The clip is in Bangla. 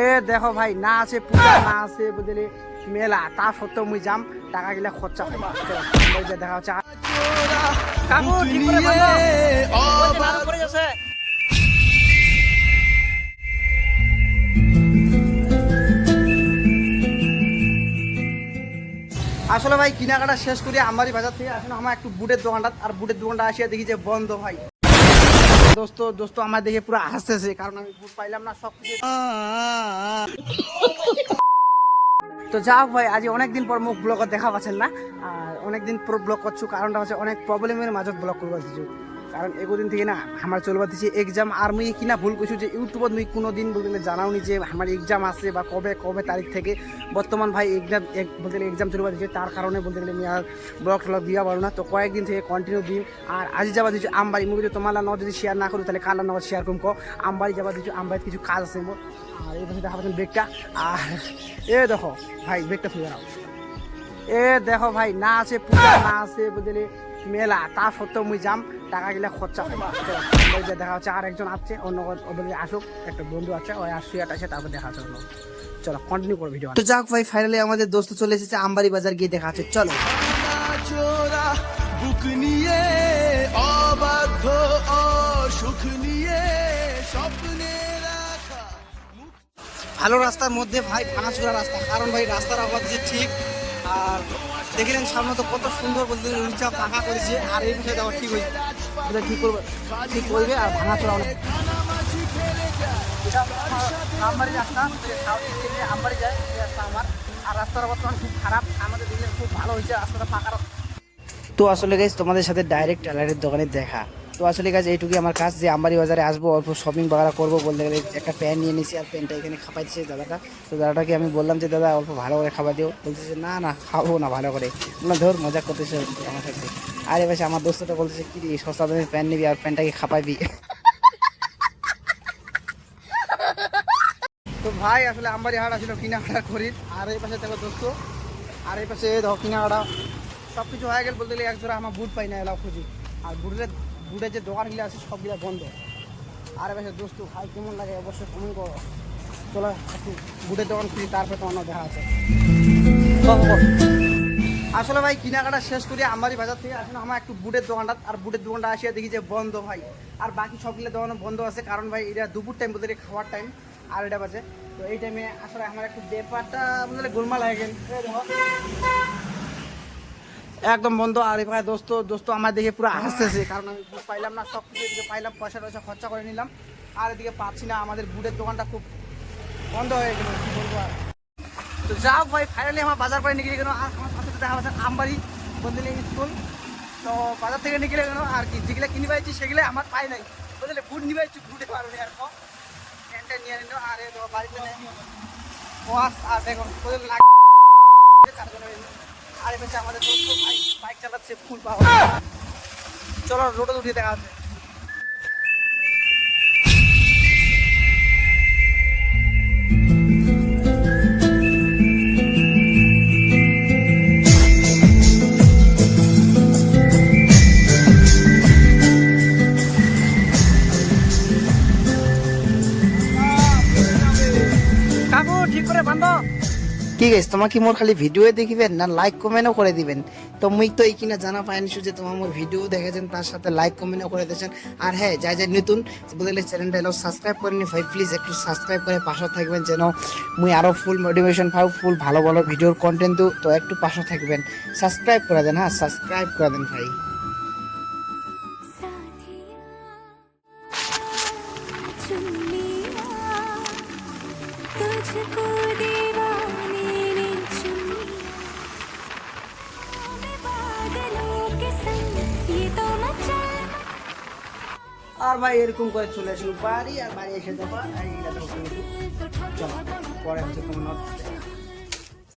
এ দেখো ভাই না আছে পূজা না আছে বুঝলি মেলা। তা সত্ত্বেও মুই যাম টাকা গিলা খরচা দেখা হচ্ছে কাকু ঠিক করে পড়ে গেছে। আসলে ভাই কেনাকাটা শেষ করি আমারই বাজার থেকে আসলে আমার একটু বুটের দোকানটা আর বুটের দোকানটা আসিয়া দেখি যে বন্ধ ভাই। দোস্ত দোস্ত, আমার দেখে পুরো হাসতেছে, কারণ আমি ভূত পাইলাম না, সব তো যাক ভাই, আজ অনেকদিন পর মুখ ব্লগ দেখা পাচ্ছেন না, আর অনেকদিন পর ব্লগ করছ, কারণটা হচ্ছে অনেক প্রবলেমের মাঝে ব্লগ করব কারণ এগুদিন থেকে না আমার চলবা দিছি এক্সাম আর মুই কিনা ভুল করছ যে ইউটিউবত মুই কোনো দিন বলতে জানাওনি যে আমার এক্সাম আছে বা কবে কবে তারিখ থেকে। বর্তমান ভাই এক্সাম বলতে গেলে এক্সাম চলবা দিচ্ছে তার কারণে বলতে গেলে আমি আর ব্লগ টলগ দিয়া পারো না। তো কয়েকদিন থেকে কন্টিনিউ দিন আর আজ যাবা দিচ্ছি আমবাড়ি মুখ যদি তোমার ন যদি শেয়ার না করি, তাহলে কার নগর শেয়ার করুম কো? আমবাড়ি যাবা দিচ্ছি আমবাড়িতে কিছু কাজ আছে মোর আর এই দেখা পাচ্ছেন বেগটা আর এ দেখো, ভাই বেগটা ফিরে দাও। এ দেখো ভাই না আছে পূজা না আছে বুঝলি মেলা। তা সত্ত্বেও মুই যাম টাকা গিলা খরচা হয়। যে দেখা হচ্ছে আর একজন আসছে অন্য বলে আসুক একটা বন্ধু আছে ওই আসছে আছে তারপর দেখা হচ্ছে। অন্য চলো কন্টিনিউ করো ভিডিও তো যাক ভাই ফাইনালি আমাদের দোস্ত চলে এসেছে আমবাড়ি বাজার গিয়ে দেখা হচ্ছে চলো। চোরা বুক নিয়ে অবাধ্য অসুখ নিয়ে স্বপ্নে রাখা। ভালো রাস্তার মধ্যে ভাই ভাঙাচোরা রাস্তা। কারণ ভাই রাস্তার অভাব যে ঠিক আর দেখলেন সামনে তো কত সুন্দর বলতে উঁচা পাকা করেছে, আর এই বিষয়ে দেওয়া ঠিক হয়েছে এটা ঠিক করবে? ঠিক করবে আর ভাঙাচোরা অনেক এটা আমবাড়ি রাস্তা সাউথ আমবাড়ি যায় রাস্তা আমার। আর রাস্তাটা বর্তমান খুব খারাপ, আমাদের দিলে খুব ভালো হয়েছে, রাস্তাটা পাকা তো আসলে গাইজ তোমাদের সাথে ডাইরেক্ট টেলারের দোকানে দেখা। তো আসলে গাছ এইটুকুই আমার কাজ যে আমবাড়ি বাজারে আসব, অল্প শপিং বাগারা করব বলতে গেলে একটা প্যান্ট নিয়ে নিয়েছি আর প্যান্টটা এখানে খাপাই দিচ্ছে দাদাটা। তো দাদাটাকে আমি বললাম যে, দাদা, অল্প ভালো করে খাবার দিও। বলতেছে, না না, খাব না ভালো করে। বললাম, ধর, মজা করতেছে আমার সাথে। আর এবার আমার দোস্তটা বলতেছে, কি সস্তা দামের প্যান্ট নিবি আর প্যান্টটাকে খাপাইবি? তো ভাই, আসলে আমবাড়ি হাট আসলে কিনাকাটা করি আর এই পাশে দেখো দোস্ত, আর এই পাশে দেখো কিনাকাটা সব কিছু হয়ে গেল বলতে গেলে এক জোড়া আমার বুট পাই না এলাও খুঁজি। আর বুটের বুটের যে দোকানগুলো আছে, সবগুলো বন্ধ। আর এবার দোস্ত, ভাই কেমন লাগে? অবশ্যই কমেন্ট করো। চলো, একটু বুটের দোকান খুঁজি তারপরে তোমার দেখা আছে আসলে ভাই, কেনাকাটা শেষ করি আমারই বাজার থেকে আসলে আমার একটু বুটের দোকানটা, আর বুটের দোকানটা আসিয়া দেখি যে বন্ধ ভাই। আর বাকি সবগুলো দোকান বন্ধ আছে, কারণ ভাই, এটা দুপুর টাইম গেলে খাওয়ার টাইম আর এটা বাজে। তো এই টাইমে আসলে আমার একটু ব্যাপারটা, বলতে গোলমাল হয়ে গেল। একদম বন্ধ। আর এখানে দোস্ত দোস্ত আমার দেখে পুরো হাসতেছে, কারণ আমি বুট পাইলাম না, সব কিছু এদিকে পাইলাম, পয়সা টয়সা খরচা করে নিলাম। আর এদিকে পাচ্ছি না, আমাদের বুটের দোকানটা খুব বন্ধ হয়ে গেল, কি বলব আর। তো যাও ভাই ফাইনালি আমার বাজার করে নিয়ে গেল আর আমার পাশে দেখা পাচ্ছে আমবাড়ি, বদলে স্কুল তো বাজার থেকে নিয়ে গেল আর কি, যেগুলো কিনে পাইছি সেগুলো আমার পাই নাই। বুঝলে বুট নিয়ে পাইছি, বুটে পারবে আর প্যান্টটা নিয়ে নিল, আর বাড়িতে নেই। আর দেখো ওদের লাগে তার জন্য আর এবার আমাদের বাইক চালাচ্ছে ফুল পাওয়া চলো, রোডে উঠিয়ে দেখা আছে ঠিক করে বান্ধব কি গেছ তোমার কি মোর খালি ভিডিও দেখিবেন না লাইক কমেন্টও করে দিবেন তো মুই তো এই কিনা জানা পাইনি যে তোমার মোর ভিডিও দেখেছেন তার সাথে লাইক কমেন্টও করে দিয়েছেন আর হ্যাঁ যাই যাই নতুন বদলে চ্যানেলটা এলো সাবস্ক্রাইব করে নি ভাই প্লিজ একটু সাবস্ক্রাইব করে পাশে থাকবেন যেন মুই আরো ফুল মোটিভেশন পাও ফুল ভালো ভালো ভিডিওর কন্টেন্ট তো একটু পাশে থাকবেন সাবস্ক্রাইব করে দেন হ্যাঁ সাবস্ক্রাইব করে দেন ভাই तुझको दीवाने আর ভাই এরকম করে চলে আসি বাড়ি আর বাড়ি এসে। চলো পরে হচ্ছে তোমার